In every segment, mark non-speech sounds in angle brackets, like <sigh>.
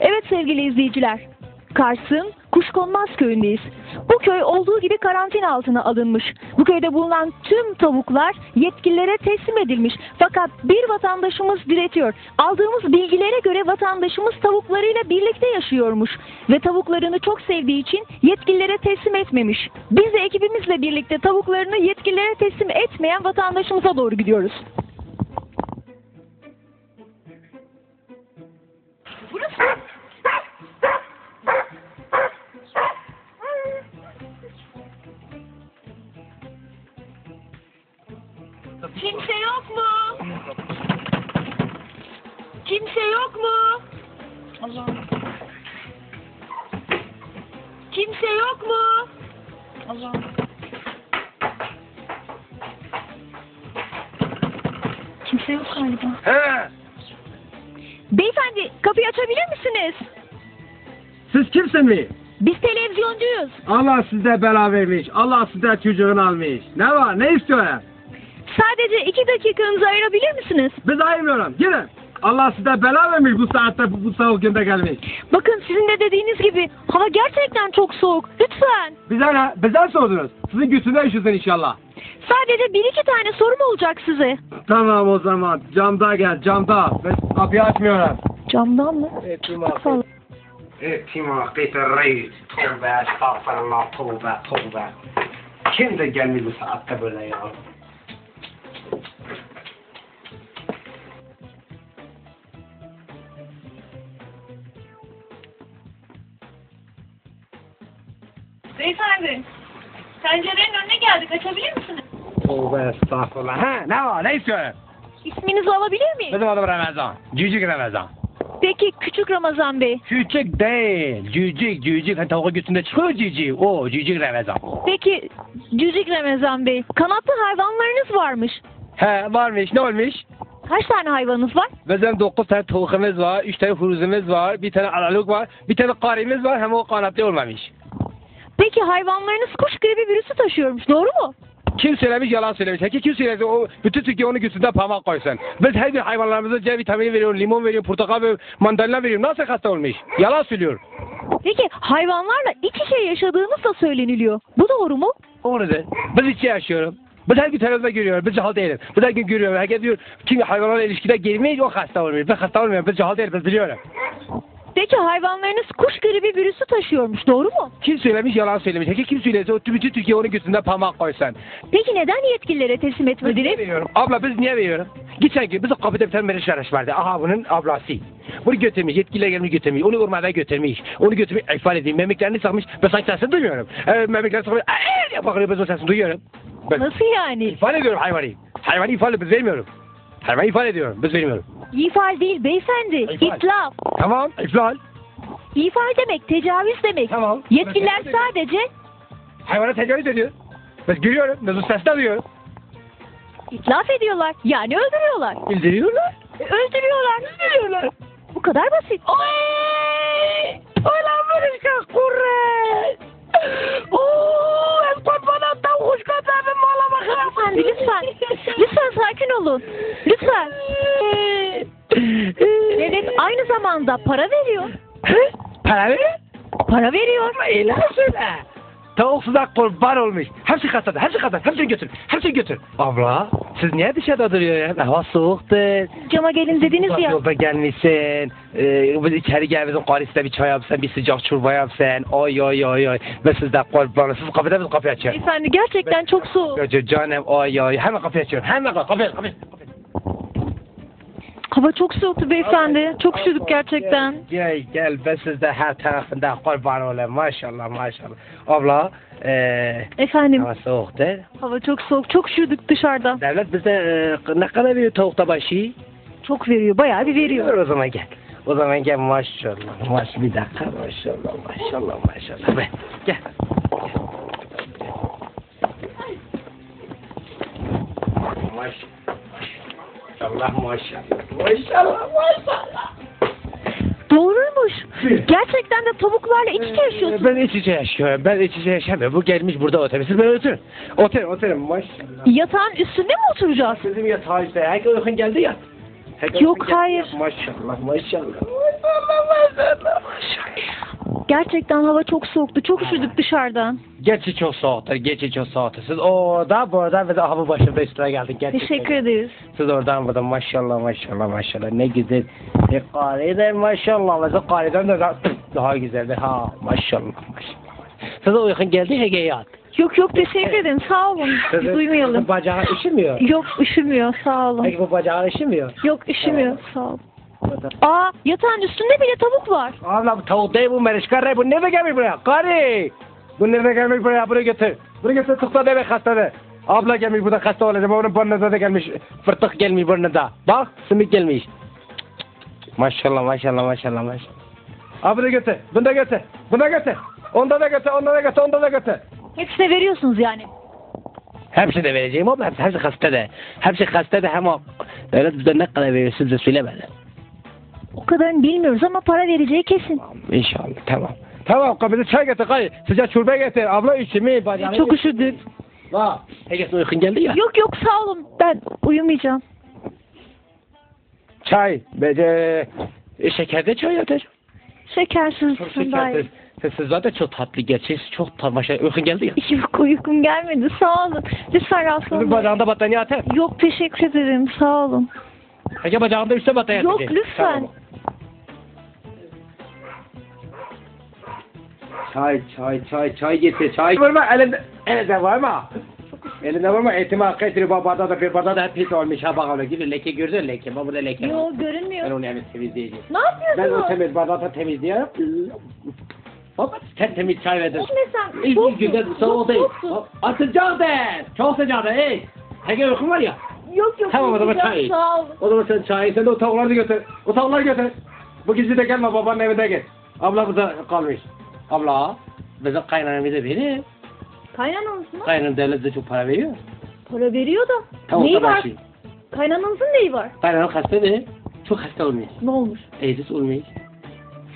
Evet sevgili izleyiciler. Kars'ın Kuşkonmaz köyündeyiz. Bu köy olduğu gibi karantina altına alınmış. Bu köyde bulunan tüm tavuklar yetkililere teslim edilmiş. Fakat bir vatandaşımız diretiyor. Aldığımız bilgilere göre vatandaşımız tavuklarıyla birlikte yaşıyormuş. Ve tavuklarını çok sevdiği için yetkililere teslim etmemiş. Biz de ekibimizle birlikte tavuklarını yetkililere teslim etmeyen vatandaşımıza doğru gidiyoruz. Burası Kimse yok mu? Kimse yok mu? Allah'ım. Kimse yok mu? Allah'ım. Kimse yok galiba. He. Beyefendi kapıyı açabilir misiniz? Siz kimsiniz? Biz televizyoncuyuz. Allah size bela vermiş. Allah size çocuğunu almış. Ne var? Ne istiyor? Sadece iki dakikanızı ayırabilir misiniz? Biz ayırmıyorum. Gidin. Allah size bela vermiş bu saatte bu, bu soğuk günde gelmiş. Bakın sizin de dediğiniz gibi hava gerçekten çok soğuk. Lütfen. Bize ne? Bize sordunuz. Sizin götüne üşüsün inşallah. Sadece bir iki tane sorum olacak size. Tamam o zaman. Camda gel camda. Ben kapıyı açmıyorum. Camdan mı? Ettim Çok sağ olun. Ettim akit reis. Tövbe estağfurullah tövbe tövbe. Kim de gelmiş bu saatte böyle ya? Beyefendi. Pencerenin önüne geldik. Açabilir misiniz? Tövbe estağfurullah. Ha ne var? Ne istiyorsun? İsminizi alabilir miyim? Bizim adım Ramazan. Cücük Ramazan. Peki Küçük Ramazan Bey. Küçük değil. Cücük, cücük. Hani tavuk götünde çıkıyor cücük. O cücük Ramazan. Peki Cücük Ramazan Bey. Kanatlı hayvanlarınız varmış. He varmış. Ne olmuş? Kaç tane hayvanınız var? Bizim dokuz tane tavukumuz var. Üç tane huruzumuz var. Bir tane alaluk var. Bir tane karimiz var. Hem o kanatlı olmamış. Peki hayvanlarınız kuş gribi virüsü taşıyormuş. Doğru mu? Kim söylemiş yalan söylemiş. Peki kim söylemiş o bütün Türkiye onun göğsünden parmak koysun. Biz her bir hayvanlarımıza C vitamini veriyoruz, limon veriyoruz, portakal veriyoruz, mandalina veriyoruz. Nasıl hasta olmuş? Yalan söylüyor. Peki hayvanlarla iç içe yaşadığınız da söyleniliyor. Bu doğru mu? Doğrudur. Biz içi yaşıyorum. Biz her gün televizyonda görüyoruz. Biz cahil değiliz. Biz her gün görüyoruz. Herkes diyor kim hayvanlarla ilişkide girmiş o hasta olmuyor. Biz hasta olmuyoruz. Biz cahil değiliz. Biz biliyoruz. Peki hayvanlarınız kuş gribi virüsü taşıyormuş. Doğru mu? Kim söylemiş yalan söylemiş. Peki kim söylese o bütün Türkiye onun göğsünden parmak koysun. Peki neden yetkililere teslim Biz niye etmediniz? veriyorum? Abla biz niye veriyorum? Geçen gün bizim kapıda bir tane meriç arkadaş vardı. Aha bunun ablası. Bunu götürmüş, yetkililer gelmiş götürmüş. Onu ormana götürmüş. Onu götürmüş, ifade edeyim. Memeklerini sakmış. Ben sanki sesini duymuyorum. Ee, memeklerini sakmış. Eee diye bakıyor, ben o sesini duyuyorum. Ben Nasıl yani? ifade ediyorum hayvanı. Hayvanı ifade biz vermiyorum. Hayvanı ifade ediyorum, biz vermiyorum. İfal değil beyefendi. İfal. İtlaf. Tamam, iflal. İfal demek tecavüz demek. Tamam. Yetkililer sadece Hayvana tecavüz ediyor. Ben görüyorum, o sesini alıyorum. itlaf ediyorlar. Yani öldürüyorlar. Bildiriyorlar. E, Öldürüyorlar. Bildiriyorlar. Bu kadar basit. Oy! Ulan Mariska kurre! Oo, es bana tavuş kadar mala Hanımefendi lütfen. Lütfen sakin olun. Lütfen. Aynı zamanda para veriyor. Para verin. Para veriyor. Ama öyle mi söyle? Tavuk suda kurban olmuş. Hepsi kasada, hepsi kasada. Hepsini götür, hepsini götür. Abla, siz niye dışarıda duruyorsun? Hava soğuktur. Cama gelin dediniz ya. Yolda gelmişsin. Ee, biz içeri gel bizim karısıyla bir çay yapsan, bir sıcak çorba yapsan. Oy oy oy oy. Ve siz de kurban. Siz kapıda biz kapıyı açıyoruz. Beyefendi gerçekten çok soğuk. Canım oy oy. Hemen kapıyı açıyorum. Hemen kapıyı kapıyı kapıyı. Hava çok soğuktu beyefendi. Çok üşüdük gerçekten. Gel gel ben sizde her tarafında kurban olayım maşallah maşallah. Abla eee Efendim hava soğuktur. hava çok soğuk. Çok üşüdük dışarıda. Devlet bize eee, ne kadar veriyor tavukta başı? Çok veriyor. Bayağı bir veriyor. Ver o zaman gel. O zaman gel maşallah. Maş bir dakika maşallah maşallah maşallah. Be, gel. Maşallah maşallah maşallah maşallah. Doğruymuş. Gerçekten de tavuklarla iç içe yaşıyorsun. Ben iç içe yaşıyorum. Ben iç içe yaşamıyorum. Bu gelmiş burada. Siz böyle oturun. Oturun oturun maşallah. Yatağın üstünde mi oturacağız? Bizim yatağı işte. Herkes uykun geldi yat. Yok, hayır. Maşallah maşallah. Maşallah maşallah maşallah. Gerçekten hava çok soğuktu. Çok üşüdük dışarıdan. Geçi çok soğuktur, geçi çok soğuktur. Siz orada, burada ve de hava başında üstüne geldik. Gerçekten. Teşekkür ederiz. Siz oradan burada maşallah maşallah maşallah ne güzel. E karide maşallah. Mesela kariden de daha, <clears throat> daha güzeldir. Ha maşallah maşallah. Size uygun geldi Ege yat. Yok yok teşekkür ederim. Sağ olun. Biz uyumayalım. Bu bacağı üşümüyor. Yok üşümüyor. Sağ olun. Peki bu bacağı üşümüyor. Yok üşümüyor. Sağ olun. Aa yatağın üstünde bile tavuk var. Abla bu tavuk değil bu merişkar değil. Bu nerede gelmiş buraya? Kari! Bu nerede gelmiş buraya? Buraya götür. Buraya götür tıkla demek hastadı. Abla gelmiş burada hasta olacak. Onun burnunda da gelmiş. Fırtık gelmiş burnunda. Bak simit gelmiş. Maşallah maşallah maşallah maşallah. Abi de götür. Bunu da götür. Bunu da götür. Onda da götür. Onda da götür. Onda da götür. Hepsine veriyorsunuz yani. Hepsi de vereceğim abla. Hepsi, hepsi hasta da. Hepsi hasta da ama devlet bize ne kadar veriyor size söylemedi. O kadarını bilmiyoruz ama para vereceği kesin. İnşallah tamam. Tamam kapıda çay getir kay. Sıcak çorba getir. Abla içimi bacağını. Çok üşüdük. Bak. Herkesin uykun geldi ya. Yok yok sağ olun. Ben uyumayacağım. Çay. Bece. E, şekerde çay yapacağım. Şekersiz Çok şekersiz. Siz, zaten çok tatlı gerçek. Çok tamaşa. Uykun geldi ya. Yok uykum gelmedi. Sağ olun. Lütfen rahatsız olmayın. bacağında battaniye atar. Yok teşekkür ederim. Sağ olun. Peki bacağında üstte battaniye Yok atacak. lütfen. Tamam. Çay, çay, çay, çay getir, çay. Vurma, elinde, elinde vurma. Elinde vurma, etimi hakkı etini bu bardağı da bir bardağı da hep pis olmuş. Ha bak öyle gibi leke gördün leke. Bak burada leke var. Ben görünmüyor. onu hemen temizleyeceğim. Ne Ben o yapıyorsunuz? temiz bardağı da temizleyeyim. Bak sen temiz çay verdin. Gitmesem. İlk Çok günde soğuk, değil. soğuktu. Atacağım de. Çok sıcak de. Ey. Peki uykun var ya. Yok yok. Tamam, o zaman uyuyacağım, çay. Sağ olun. O zaman sen çayı sen de o tavukları da götür. O tavukları götür. Bu gizli de gelme babanın evinde git. Abla burada kalmış. Abla bizim kaynanamıza verir. Kaynananız mı? Kaynanam devlet bize çok para veriyor. Para veriyor da. Tavuk neyi da var? başı. Kaynananızın neyi var? Kaynanam hasta değil. Çok hasta olmuş. Ne olmuş? AIDS olmuş.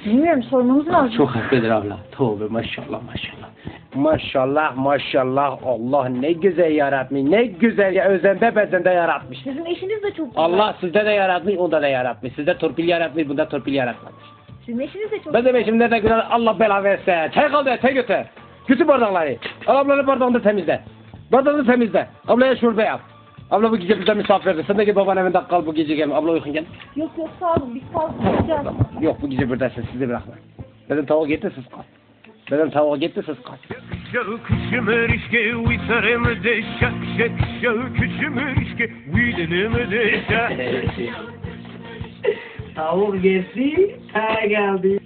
Bilmiyorum sormamız lazım. Çok hastadır abla. Tövbe maşallah maşallah. Maşallah maşallah Allah ne güzel yaratmış. Ne güzel ya özende bezende yaratmış. Sizin eşiniz de çok güzel. Allah sizde de yaratmış, onda da yaratmış. Sizde torpil yaratmış, bunda torpil yaratmamış. Sizin eşiniz de çok Ben de eşimde de güzel Allah bela verse. Çay kaldı, çay götür. Götür bardakları. Al ablanın bardağını da temizle. Bardağını temizle. Ablaya şurbe yap. Abla bu gece bize misafirdi. Sen de ki baban evinde kal bu gece gelme. Abla uykun gel. Yok yok sağ olun. Biz kalkacağız. Yok bu gece buradasın sizi bırakma. Benim tavuk gitti siz kal. Benim tavuk gitti siz kal. Şöküşümürüşke uysarımdı şak şak şöküşümürüşke uydunumdu şak Tavuk geldi, çay geldi.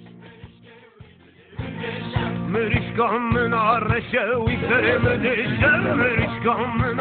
Mürüşkamın arşa uysarımdı şak mürüşkamın